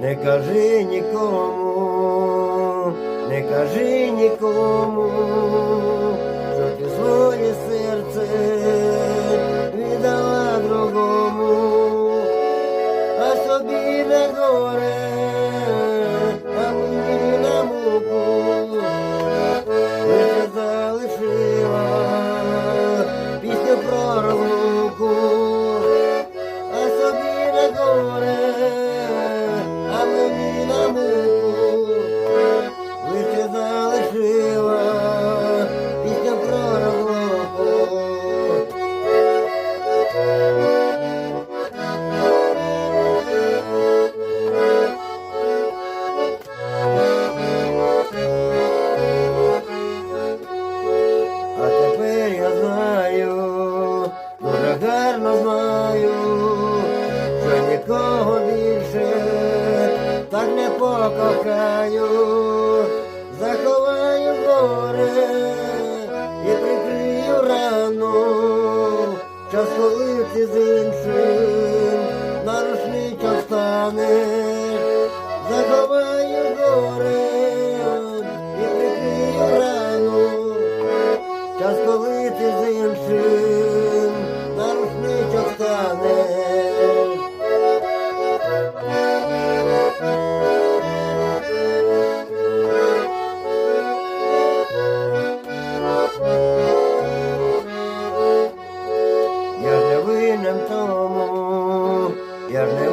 Не кажи нікому, не кажи нікому, що ти своє серце віддала другому, а собі на горе, а мені на муку, лише залишила пісню про розлуку а собі на горе, дарма знаю, що нікого більше так не покохаю, заховаю горе і прикрию рану, час коли з іншим на рушничок станеш, заховаю горе. Час коли ти з іншим tanır Yerde benim tomu Yerde